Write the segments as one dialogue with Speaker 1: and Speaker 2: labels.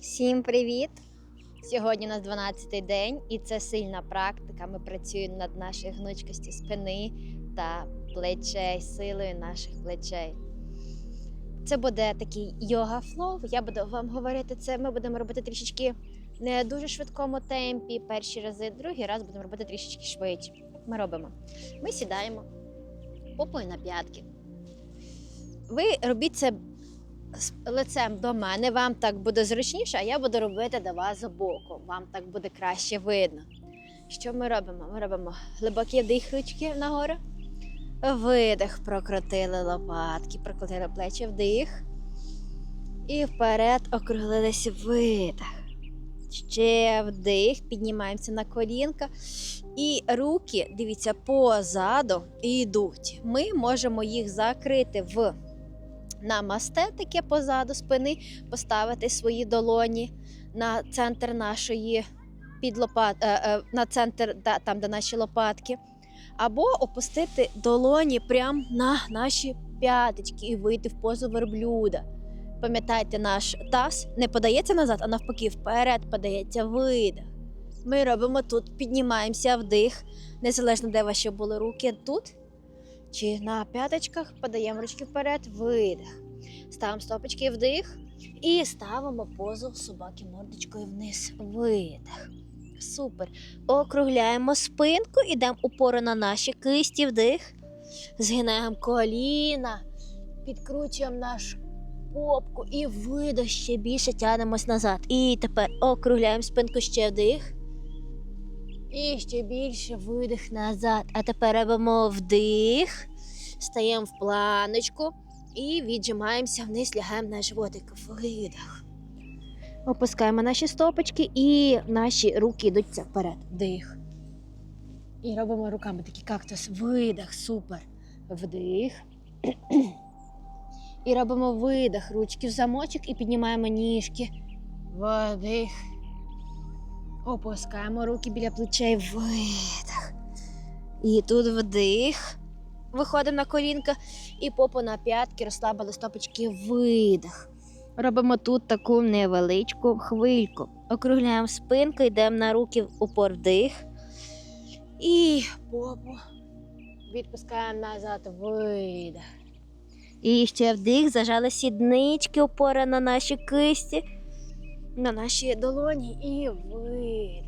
Speaker 1: Всім привіт! Сьогодні у нас 12-й день, і це сильна практика. Ми працюємо над нашою гнучкістю спини та плечей, силою наших плечей. Це буде такий йога флоу. Я буду вам говорити це. Ми будемо робити трішечки не дуже швидкому темпі. Перші рази, другий раз будемо робити трішечки швидше. Ми робимо. Ми сідаємо попою на п'ятки. Ви робіть це лицем до мене, вам так буде зручніше, а я буду робити до вас збоку. Вам так буде краще видно. Що ми робимо? Ми робимо глибокий вдих ручки нагору. Видих, прокрутили лопатки, прокрутили плечі вдих. І вперед округлилися видих. Ще вдих, піднімаємося на колінка. І руки, дивіться, позаду йдуть. Ми можемо їх закрити в намасте таке позаду спини, поставити свої долоні на центр нашої підлопат, е, е, на центр, там, де наші лопатки, або опустити долоні прямо на наші п'яточки і вийти в позу верблюда. Пам'ятайте, наш таз не подається назад, а навпаки, вперед подається видих. Ми робимо тут, піднімаємося вдих, незалежно де ваші були руки тут чи на п'яточках, подаємо ручки вперед, видих. Ставимо стопочки вдих і ставимо позу собаки мордочкою вниз. Видих. Супер. Округляємо спинку, ідемо упору на наші кисті, вдих. Згинаємо коліна, підкручуємо нашу попку і видих ще більше тягнемось назад. І тепер округляємо спинку ще вдих. І ще більше видих назад. А тепер робимо вдих, стаємо в планочку і віджимаємося вниз, лягаємо на животик. Видих. Опускаємо наші стопочки і наші руки йдуть вперед. Вдих. І робимо руками такий кактус. Видих. Супер. Вдих. І робимо видих. Ручки в замочок і піднімаємо ніжки. Вдих. Опускаємо руки біля плечей, видих. І тут вдих. Виходимо на колінка і попу на п'ятки, розслабили стопочки, видих. Робимо тут таку невеличку хвильку. Округляємо спинку, йдемо на руки упор вдих. І попу відпускаємо назад, видих. І ще вдих, зажали сіднички, опора на наші кисті на наші долоні і видих.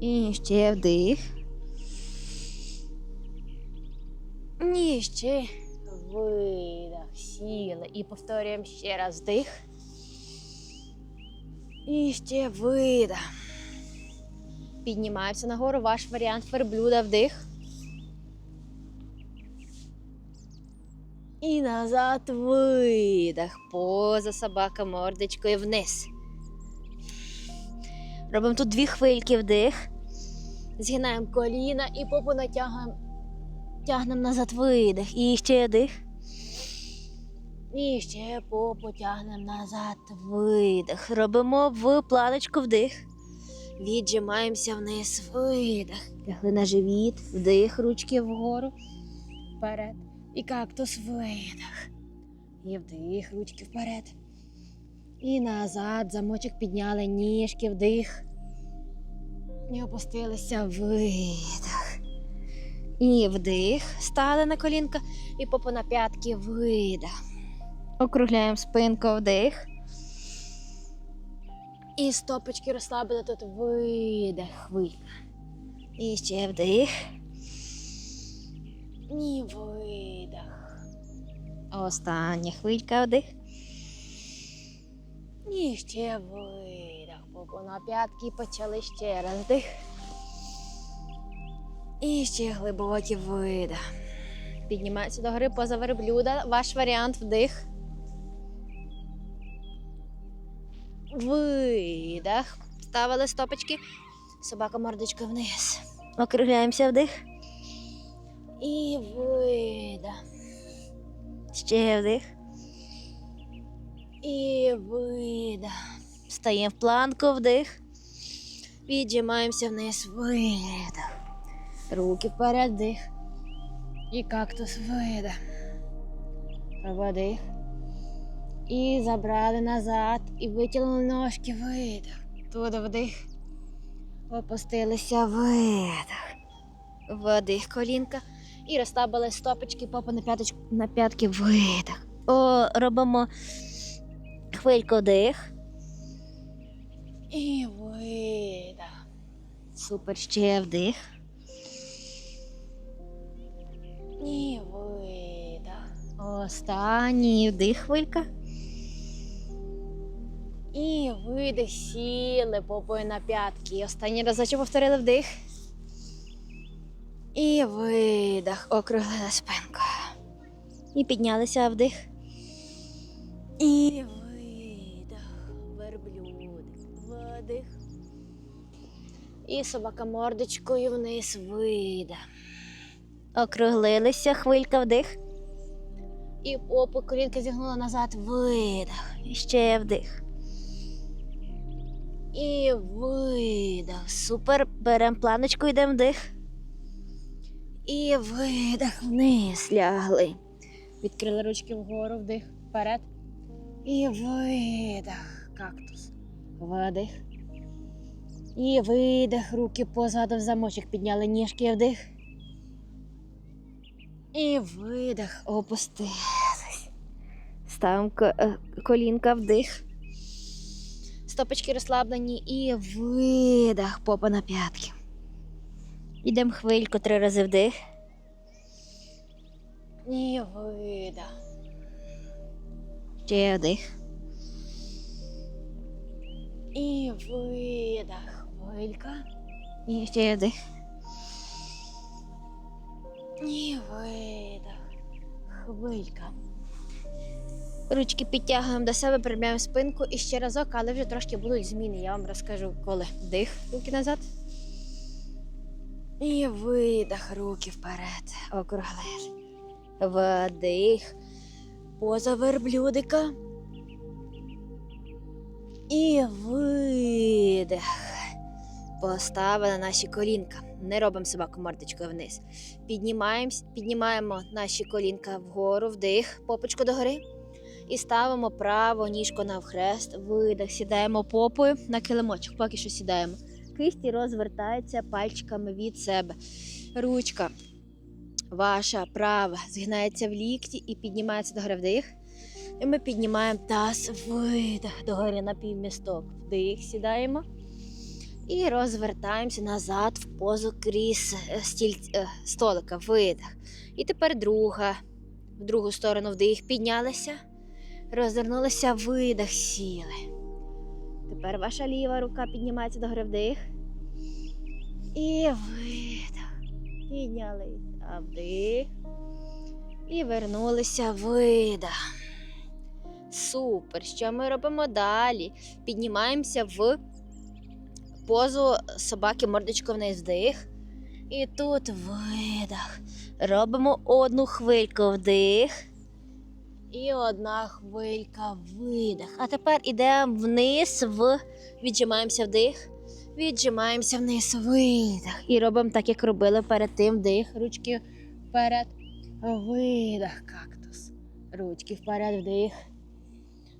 Speaker 1: І ще вдих. І ще видих. Сіли. І повторюємо ще раз вдих. І ще видих. Піднімаємося нагору. Ваш варіант верблюда вдих. І назад видих. Поза собака мордочкою вниз. Робимо тут дві хвильки вдих. Згинаємо коліна і попу натягуємо. Тягнемо назад видих. І ще вдих. І ще попу тягнемо назад видих. Робимо в планочку вдих. Віджимаємося вниз, видих. Лягли на живіт, вдих, ручки вгору. Вперед. І кактус видих. І вдих, ручки вперед. І назад. Замочок підняли ніжки, вдих. І опустилися видих. І вдих. Стали на колінка і попу на п'ятки видих. Округляємо спинку вдих. І стопочки розслабили тут видих. Хвилька. І ще вдих. І видих. Остання хвилька вдих. І ще видих. Попу на п'ятки почали ще раз вдих. І ще глибокий видих. Піднімається до гори поза верблюда. Ваш варіант вдих. Видих. Ставили стопочки. Собака мордочкою вниз. Округляємося вдих. І видих. Ще вдих. І видих. Стаємо в планку вдих. Віджимаємося вниз. Видих. Руки вперед вдих. І кактус видих. Вдих. І забрали назад. І витягнули ножки. Видих. Туди вдих. Опустилися видих. Вдих колінка. І розслабили стопочки, попа на п'яточку на п'ятки видих. О, робимо хвильку вдих. І видих. Супер, ще вдих. І видих. Останній вдих хвилька. І видих, сіли попою на п'ятки. Останній разочок повторили вдих. І видих, округлила спинку. І піднялися вдих. І видих, верблюдик, вдих. І собака мордочкою вниз видих. Округлилися, хвилька вдих. І попу колінка зігнула назад, видих. І ще вдих. І видих. Супер. Беремо планочку, йдемо вдих. І видих вниз лягли. Відкрили ручки вгору, вдих, вперед. І видих. Кактус. Вдих. І видих. Руки позаду в замочок підняли ніжки вдих. І видих, опустились. Ставимо е, колінка вдих. Стопочки розслаблені і видих, попа на п'ятки. Ідемо хвильку три рази вдих. І видих. Ще вдих. І видих. Хвилька. І ще вдих. І видих. Хвилька. Ручки підтягуємо до себе, приймаємо спинку і ще разок, але вже трошки будуть зміни. Я вам розкажу, коли вдих, руки назад. І видих, руки вперед. Округлили. Вдих. Поза верблюдика. І видих. Поставили наші колінка. Не робимо собаку мордочкою вниз. Піднімаємось, піднімаємо наші колінка вгору, вдих, попочку догори. І ставимо праву ніжку навхрест, видих, сідаємо попою на килимочок, поки що сідаємо. Кисті розвертаються пальчиками від себе. Ручка ваша права згинається в лікті і піднімається догори вдих. І ми піднімаємо таз, видих догори на півмісток. Вдих, сідаємо. І розвертаємося назад в позу кріс е, стіль... е, столика. Видих. І тепер друга. В другу сторону вдих, піднялися. Розвернулися, видих, сіли. Тепер ваша ліва рука піднімається до гори вдих. І видих. Піднялися, вдих. І вернулися, видих. Супер. Що ми робимо далі? Піднімаємося в позу собаки мордочку вниз вдих. І тут видих. Робимо одну хвильку вдих. І одна хвилька видих. А тепер йдемо вниз, в... віджимаємося вдих, віджимаємося вниз, видих. І робимо так, як робили перед тим вдих. Ручки вперед. Видих, кактус. Ручки вперед, вдих.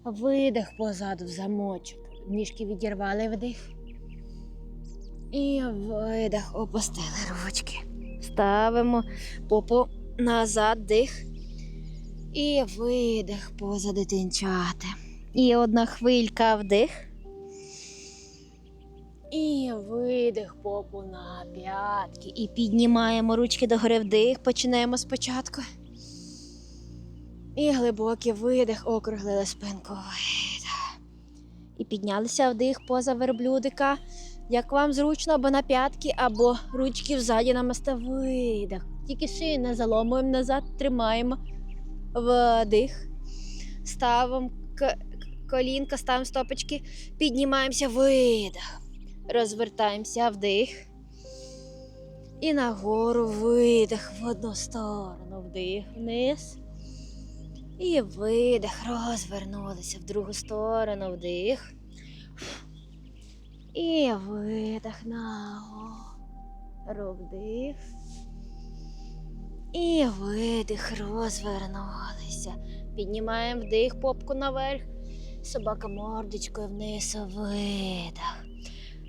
Speaker 1: Видих позаду в замочок. Ніжки відірвали вдих. І видих, опустили ручки. Ставимо попу назад, дих. І видих поза дитинчати. І одна хвилька вдих. І видих попу на п'ятки. І піднімаємо ручки догори вдих. Починаємо спочатку. І глибокий видих, округлили спинку. Видих. І піднялися вдих поза верблюдика. Як вам зручно, або на п'ятки, або ручки взаді намасте видих. Тільки шию не заломуємо назад, тримаємо вдих. Ставимо колінка, ставимо стопочки, піднімаємося, видих. Розвертаємося вдих. І нагору видих в одну сторону, вдих вниз. І видих, розвернулися в другу сторону, вдих. І видих нагору, вдих. І видих, розвернулися. Піднімаємо вдих, попку наверх. Собака мордочкою вниз, видих.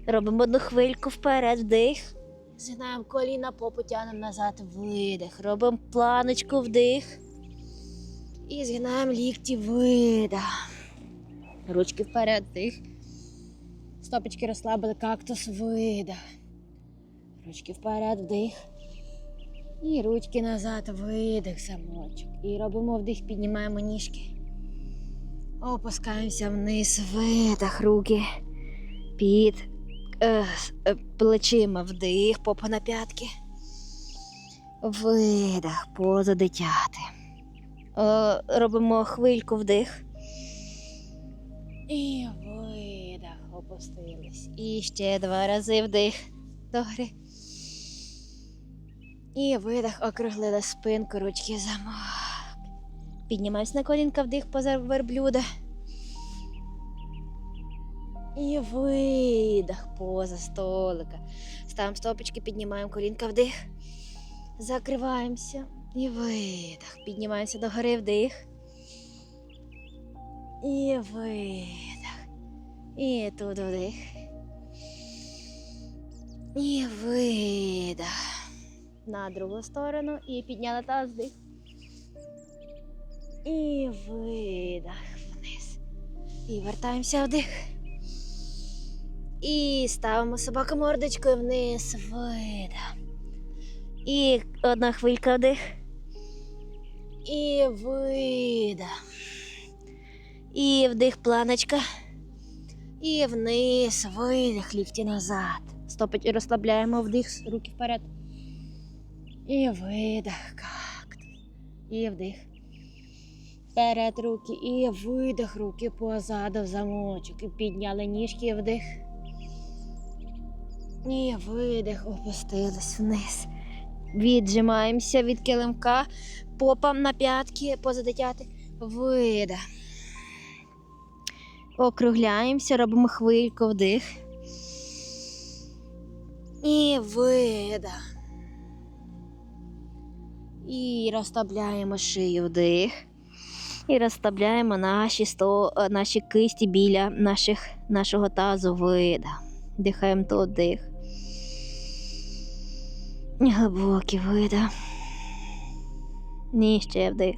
Speaker 1: Робимо одну хвильку вперед, вдих. Згинаємо коліна, попу тянемо назад, видих. Робимо планочку, вдих. І згинаємо лікті, видих. Ручки вперед, вдих. Стопочки розслабили, кактус, видих. Ручки вперед, вдих. І ручки назад, видих, замочок. І робимо вдих, піднімаємо ніжки. Опускаємося вниз, видих, руки під е, е, плечима, вдих, попа на п'ятки. Видих, поза дитяти. Е, робимо хвильку вдих. І видих, опустились. І ще два рази вдих. Догори. І видих, округлили спинку, ручки замок. Піднімаємось на колінка, вдих поза верблюда. І видих поза столика. Ставимо стопочки, піднімаємо колінка, вдих. Закриваємося. І видих. Піднімаємося до гори, вдих. І видих. І тут вдих. І видих. На другу сторону. І підняли таз вдих. І видих вниз. І вертаємося вдих. І ставимо собаку мордочкою вниз. Видих. І одна хвилька вдих. І видих. І вдих планочка. І вниз, видих, лікті назад. Стопить і розслабляємо вдих, руки вперед. І видих, кактус. І вдих. Вперед руки. І видих, руки позаду в замочок. І підняли ніжки, вдих. І видих, опустились вниз. Віджимаємося від килимка, попам на п'ятки, позадитяти. Видих. Округляємося, робимо хвильку вдих. І видих. І розслабляємо шию вдих. І розслабляємо наші, сто, е, наші кисті біля наших, нашого тазу видих. Дихаємо тут дих. І Глибокий видих. І ще вдих.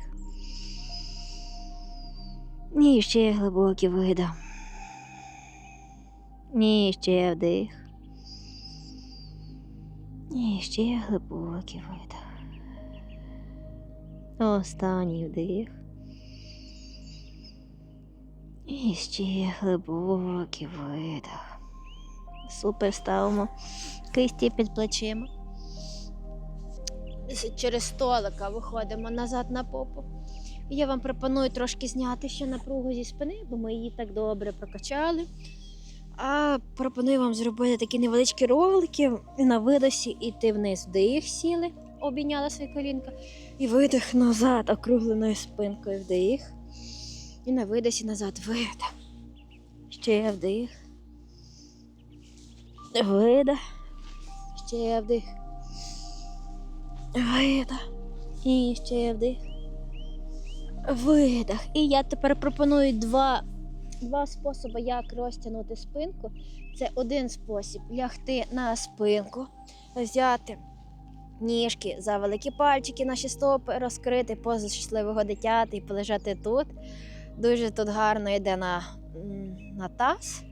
Speaker 1: І ще глибокий видих. І ще вдих. І ще глибокий видих. Останній вдих. І ще глибокий видих. Супер ставимо кисті під плечима. Через столика виходимо назад на попу. Я вам пропоную трошки зняти ще напругу зі спини, бо ми її так добре прокачали. А пропоную вам зробити такі невеличкі ролики на видосі іти вниз. Вдих сіли, обійняла своє колінка. І видих назад, округленою спинкою вдих. І на видосі назад видих. Ще вдих. Видих. Ще вдих. Видих. І ще вдих. Видих. І я тепер пропоную два, два способи, як розтягнути спинку. Це один спосіб лягти на спинку, взяти ніжки за великі пальчики, наші стопи, розкрити позу щасливого дитяти і полежати тут. Дуже тут гарно йде на, на таз.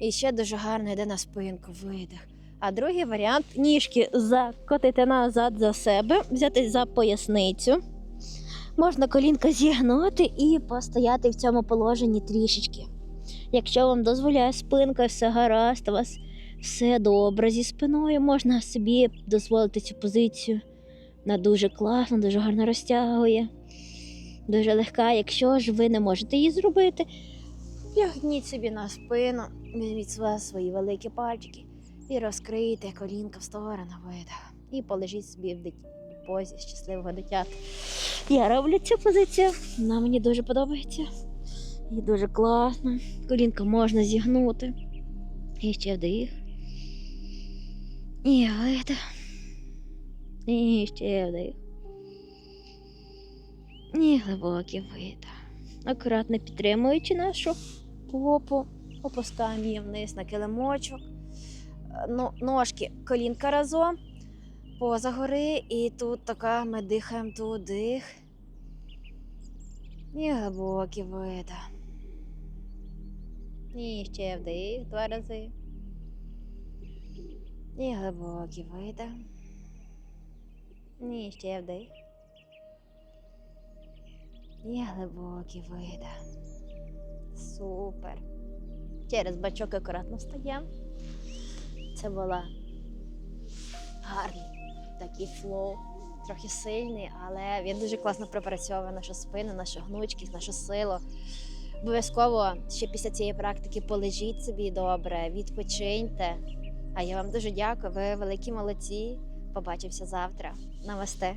Speaker 1: І ще дуже гарно йде на спинку, видих. А другий варіант ніжки закотити назад за себе, взяти за поясницю. Можна колінка зігнути і постояти в цьому положенні трішечки. Якщо вам дозволяє спинка, все гаразд, у вас все добре зі спиною, можна собі дозволити цю позицію. Вона дуже класна, дуже гарно розтягує, дуже легка. Якщо ж ви не можете її зробити, лягніть собі на спину, візьміть сва- свої великі пальчики і розкрийте колінка в сторону видих. І полежіть собі в дит... позі щасливого дитя. Я роблю цю позицію, вона мені дуже подобається. І дуже класно. Колінка можна зігнути. І ще вдих. І видих. І ще вдих. І глибокі види. Акуратно підтримуючи нашу попу, опускаємо її вниз на килимочок. Е, ножки, колінка разом, поза гори, і тут така ми дихаємо тут дих. І глибокі види. І ще вдих два рази. І глибокі види. І ще вдих. І глибокі види. Супер. Через бачок акуратно встаємо. Це була гарний такий флоу, трохи сильний, але він дуже класно пропрацьовує нашу спину, нашу гнучкість, нашу силу. Обов'язково ще після цієї практики полежіть собі добре, відпочиньте. А я вам дуже дякую. Ви великі молодці. Побачимося завтра. Намасте.